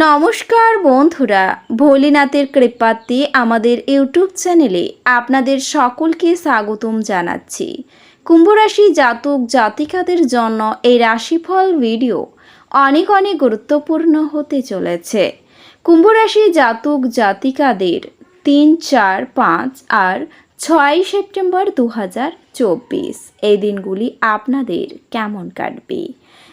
নমস্কার বন্ধুরা, ভোলেনাথের কৃপাতে আমাদের ইউটিউব চ্যানেলে আপনাদের সকলকে স্বাগতম জানাচ্ছি। কুম্ভরাশি জাতক জাতিকাদের জন্য এই রাশিফল ভিডিও অনেক অনেক গুরুত্বপূর্ণ হতে চলেছে। কুম্ভরাশি জাতক জাতিকাদের তিন, চার, পাঁচ আর ছয় সেপ্টেম্বর দু হাজার চব্বিশ এই দিনগুলি আপনাদের কেমন কাটবে?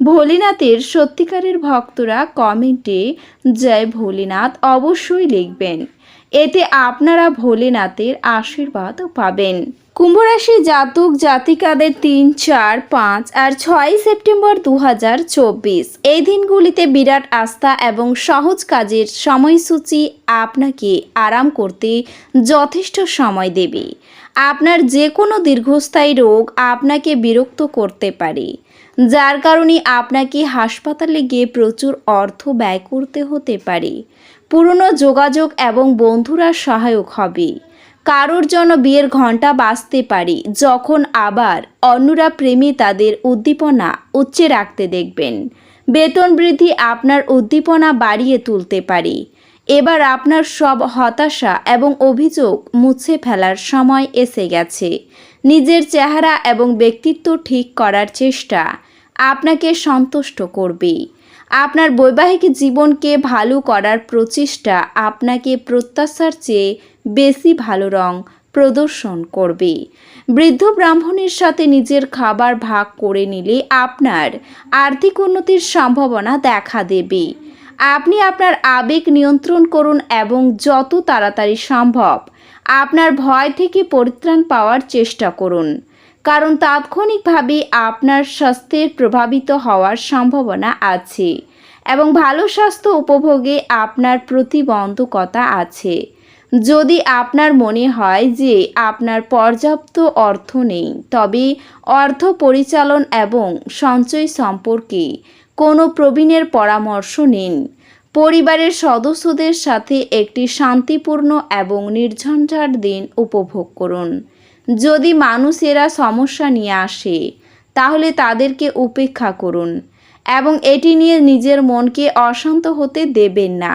ভোলেনাথের সত্যিকারের ভক্তরা কমেন্টে জয় ভোলেনাথ অবশ্যই লিখবেন। এতে আপনারা ভোলেনাথের আশীর্বাদ পাবেন। কুম্ভরাশি জাতক জাতিকাদের তিন, চার, পাঁচ আর ছয় সেপ্টেম্বর দু হাজার চব্বিশ। এই দিনগুলিতে বিরাট আস্থা এবং সহজ কাজের সময়সূচি আপনাকে আরাম করতে যথেষ্ট সময় দেবে। আপনার যে কোনো দীর্ঘস্থায়ী রোগ আপনাকে বিরক্ত করতে পারে। যার কারণে আপনাকে হাসপাতালে গিয়ে প্রচুর অর্থ ব্যয় করতে হতে পারে। পুরনো যোগাযোগ এবং বন্ধুরা সহায়ক হবে। কারোর জন্য বিয়ের ঘণ্টা বাজতে পারে, যখন আবার অন্যরা প্রেমী তাদের উদ্দীপনা উচ্চে রাখতে দেখবেন। বেতন বৃদ্ধি আপনার উদ্দীপনা বাড়িয়ে তুলতে পারে। এবার আপনার সব হতাশা এবং অভিযোগ মুছে ফেলার সময় এসে গেছে। নিজের চেহারা এবং ব্যক্তিত্ব ঠিক করার চেষ্টা। আপনাকে সন্তুষ্ট করবে। আপনার বৈবাহিক জীবনকে ভালো করার প্রচেষ্টা আপনাকে প্রত্যাশার চেয়ে বেশি ভালো রং প্রদর্শন করবে। বৃদ্ধ ব্রাহ্মণের সাথে নিজের খাবার ভাগ করে নিলে আপনার আর্থিক উন্নতির সম্ভাবনা দেখা দেবে। আপনি আপনার আবেগ নিয়ন্ত্রণ করুন এবং যত তাড়াতাড়ি সম্ভব আপনার ভয় থেকে পরিত্রাণ পাওয়ার চেষ্টা করুন। কারণ তাৎক্ষণিকভাবে আপনার স্বাস্থ্যের প্রভাবিত হওয়ার সম্ভাবনা আছে এবং ভালো স্বাস্থ্য উপভোগে আপনার প্রতিবন্ধকতা আছে। যদি আপনার মনে হয় যে আপনার পর্যাপ্ত অর্থ নেই, তবে অর্থ পরিচালন এবং সঞ্চয় সম্পর্কে কোনো প্রবীণের পরামর্শ নিন। পরিবারের সদস্যদের সাথে একটি শান্তিপূর্ণ এবং নির্ঝঞ্ঝাট দিন উপভোগ করুন। যদি মানুষেরা সমস্যা নিয়ে আসে, তাহলে তাদেরকে উপেক্ষা করুন এবং এটি নিয়ে নিজের মনকে অশান্ত হতে দেবেন না।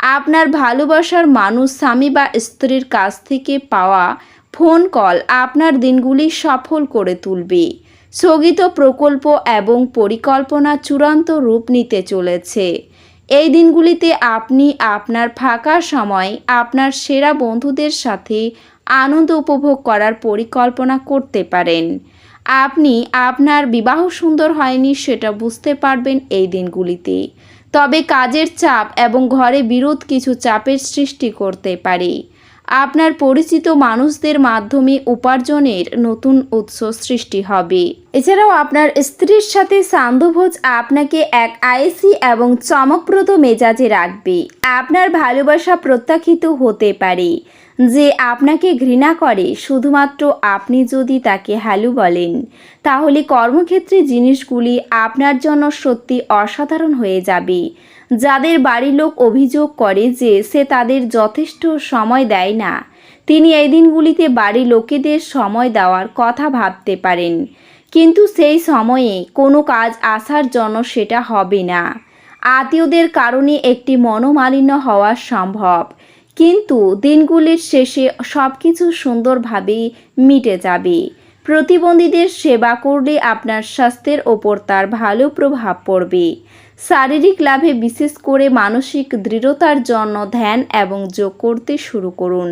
আপনার ভালোবাসার মানুষ স্বামী বা স্ত্রীর কাছ থেকে পাওয়া ফোন কল আপনার দিনগুলি সফল করে তুলবে। স্থগিত প্রকল্প এবং পরিকল্পনা চূড়ান্ত রূপ নিতে চলেছে। এই দিনগুলিতে আপনি আপনার ফাঁকা সময় আপনার সেরা বন্ধুদের সাথে আনন্দ উপভোগ করার পরিকল্পনা করতে পারেন। আপনি আপনার বিবাহ সুন্দর হয়নি সেটা বুঝতে পারবেন এই দিনগুলিতে। তবে কাজের চাপ এবং ঘরে বিরোধ কিছু চাপের সৃষ্টি করতে পারে। আপনার পরিচিত মানুষদের মাধ্যমে উপার্জনের নতুন উৎস সৃষ্টি হবে। এছাড়াও আপনার স্ত্রীর সাথে সান্ধ্যভোজ আপনাকে এক আয়েসি এবং চমকপ্রদ মেজাজে রাখবে। আপনার ভালোবাসা প্রত্যাখিত হতে পারে। যে আপনাকে ঘৃণা করে, শুধুমাত্র আপনি যদি তাকে হ্যালো বলেন, তাহলে কর্মক্ষেত্রে জিনিসগুলি আপনার জন্য সত্যি অসাধারণ হয়ে যাবে। যাদের বাড়ির লোক অভিযোগ করে যে সে তাদের যথেষ্ট সময় দেয় না, তিনি এই দিনগুলিতে বাড়ির লোকেদের সময় দেওয়ার কথা ভাবতে পারেন। কিন্তু সেই সময়ে কোনো কাজ আসার জন্য সেটা হবে না। আত্মীয়দের কারণে একটি মনোমালিন্য হওয়া সম্ভব। কিন্তু দিনগুলির শেষে সব কিছু সুন্দরভাবে মিটে যাবে। প্রতিবন্ধীদের সেবা করলে আপনার স্বাস্থ্যের ওপর তার ভালো প্রভাব পড়বে। শারীরিক লাভে বিশেষ করে মানসিক দৃঢ়তার জন্য ধ্যান এবং যোগ করতে শুরু করুন।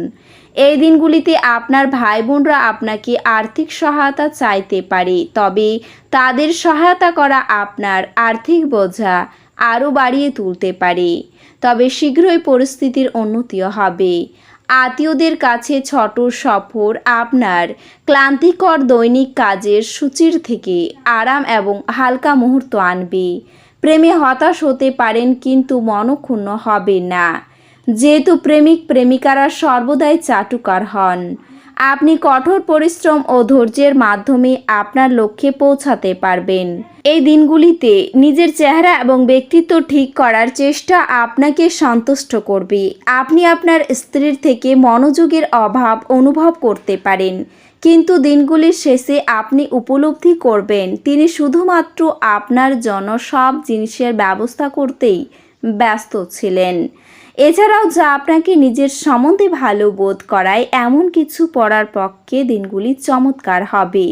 এই দিনগুলিতে আপনার ভাই বোনরা আপনাকে আর্থিক সহায়তা চাইতে পারে, তবে তাদের সহায়তা করা আপনার আর্থিক বোঝা আরও বাড়িয়ে তুলতে পারে। তবে শীঘ্রই পরিস্থিতির উন্নতিও হবে। আত্মীয়দের কাছে ছোট সফর আপনার ক্লান্তিকর দৈনিক কাজের সূচির থেকে আরাম এবং হালকা মুহূর্ত আনবে। প্রেমে হতাশ হতে পারেন কিন্তু মনক্ষুণ্ণ হবে না। যেহেতু প্রেমিক প্রেমিকারা সর্বদাই চাটুকার হন। আপনি কঠোর পরিশ্রম ও ধৈর্যের মাধ্যমে আপনার লক্ষ্যে পৌঁছাতে পারবেন। এই দিনগুলিতে নিজের চেহারা এবং ব্যক্তিত্ব ঠিক করার চেষ্টা আপনাকে সন্তুষ্ট করবে। আপনি আপনার স্ত্রীর থেকে মনোযোগের অভাব অনুভব করতে পারেন, কিন্তু দিনগুলির শেষে আপনি উপলব্ধি করবেন, তিনি শুধুমাত্র আপনার জন্য সব জিনিসের ব্যবস্থা করতেই ব্যস্ত ছিলেন। এছাড়াও যা আপনাকে নিজের সম্বন্ধে ভালো বোধ করায়, এমন কিছু পড়ার পক্ষে দিনগুলি চমৎকার হবে।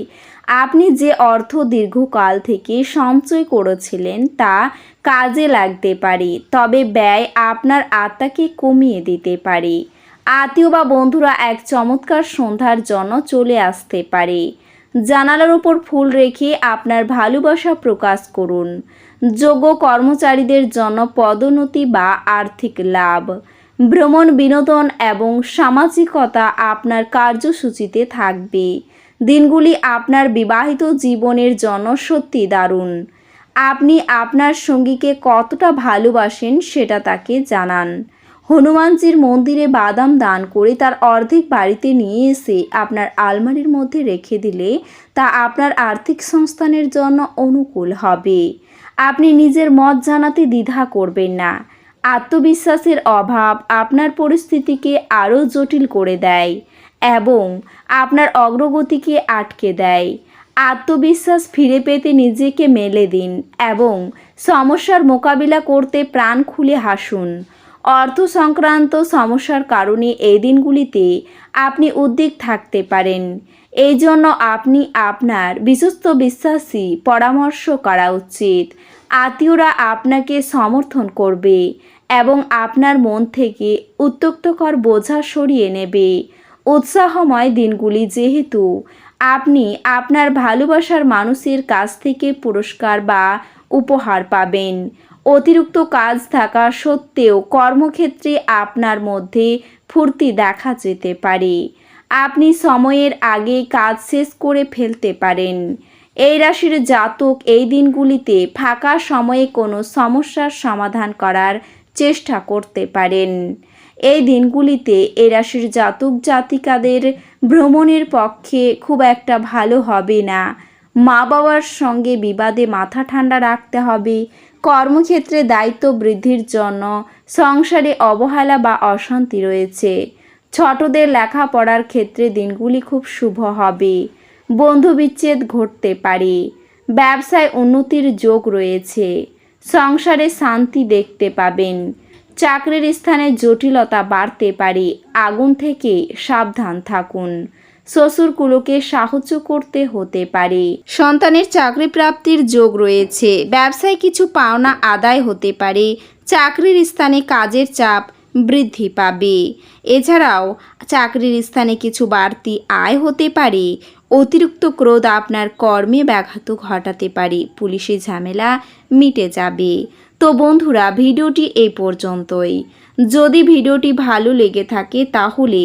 আপনি যে অর্থ দীর্ঘকাল থেকে সঞ্চয় করেছিলেন, তা কাজে লাগতে পারে, তবে ব্যয় আপনার আত্মাকে কমিয়ে দিতে পারে। আত্মীয় বা বন্ধুরা এক চমৎকার সন্ধ্যার জন্য চলে আসতে পারে। জানালার ওপর ফুল রেখে আপনার ভালোবাসা প্রকাশ করুন। যোগ্য কর্মচারীদের জন্য পদোন্নতি বা আর্থিক লাভ। ভ্রমণ, বিনোদন এবং সামাজিকতা আপনার কার্যসূচিতে থাকবে। দিনগুলি আপনার বিবাহিত জীবনের জন্য সত্যি দারুণ। আপনি আপনার সঙ্গীকে কতটা ভালোবাসেন সেটা তাকে জানান। হনুমানজির মন্দিরে বাদাম দান করে তার অর্ধেক বাড়িতে নিয়ে এসে আপনার আলমারির মধ্যে রেখে দিলে তা আপনার আর্থিক সংস্থানের জন্য অনুকূল হবে। আপনি নিজের মত জানাতে দ্বিধা করবেন না। আত্মবিশ্বাসের অভাব আপনার পরিস্থিতিকে আরও জটিল করে দেয় এবং আপনার অগ্রগতিকে আটকে দেয়। আত্মবিশ্বাস ফিরে পেতে নিজেকে মেলে দিন এবং সমস্যার মোকাবিলা করতে প্রাণ খুলে হাসুন। অর্থ সংক্রান্ত সমস্যার কারণে এই দিনগুলিতে আপনি উদ্বিগ থাকতে পারেন। এই জন্য আপনি আপনার বিশ্বস্ত বিশ্বাসী পরামর্শ করা উচিত। আত্মীয়রা আপনাকে সমর্থন করবে এবং আপনার মন থেকে উত্তক্তকর বোঝা সরিয়ে নেবে। উৎসাহময় দিনগুলি যেহেতু আপনি আপনার ভালোবাসার মানুষের কাছ থেকে পুরস্কার বা উপহার পাবেন। অতিরিক্ত কাজ থাকা সত্ত্বেও কর্মক্ষেত্রে আপনার মধ্যে ফুর্তি দেখা যেতে পারে। আপনি সময়ের আগে কাজ শেষ করে ফেলতে পারেন। এই রাশির জাতক এই দিনগুলিতে ফাঁকা সময়ে কোনো সমস্যার সমাধান করার চেষ্টা করতে পারেন। এই দিনগুলিতে এই রাশির জাতক জাতিকাদের ভ্রমণের পক্ষে খুব একটা ভালো হবে না। মা বাবার সঙ্গে বিবাদে মাথা ঠান্ডা রাখতে হবে কর্মক্ষেত্রে দায়িত্ব বৃদ্ধির জন্য সংসারে অবহেলা বা অশান্তি রয়েছে। ছোটদের লেখাপড়ার ক্ষেত্রে দিনগুলি খুব শুভ হবে। বন্ধু বিচ্ছেদ ঘটতে পারে। ব্যবসায় উন্নতির যোগ রয়েছে। সংসারে শান্তি দেখতে পাবেন। চাকরির স্থানে জটিলতা বাড়তে পারে। আগুন থেকে সাবধান থাকুন। শ্বশুরকুলোকে সাহায্য করতে হতে পারে। সন্তানের চাকরি প্রাপ্তির যোগ রয়েছে। ব্যবসায় কিছু পাওনা আদায় হতে পারে। চাকরির স্থানে কাজের চাপ বৃদ্ধি পাবে। এছাড়াও চাকরির স্থানে কিছু বাড়তি আয় হতে পারে। অতিরিক্ত ক্রোধ আপনার কর্মে ব্যাঘাত ঘটাতে পারে। পুলিশি ঝামেলা মিটে যাবে। তো বন্ধুরা, ভিডিওটি এই পর্যন্তই। যদি ভিডিওটি ভালো লেগে থাকে তাহলে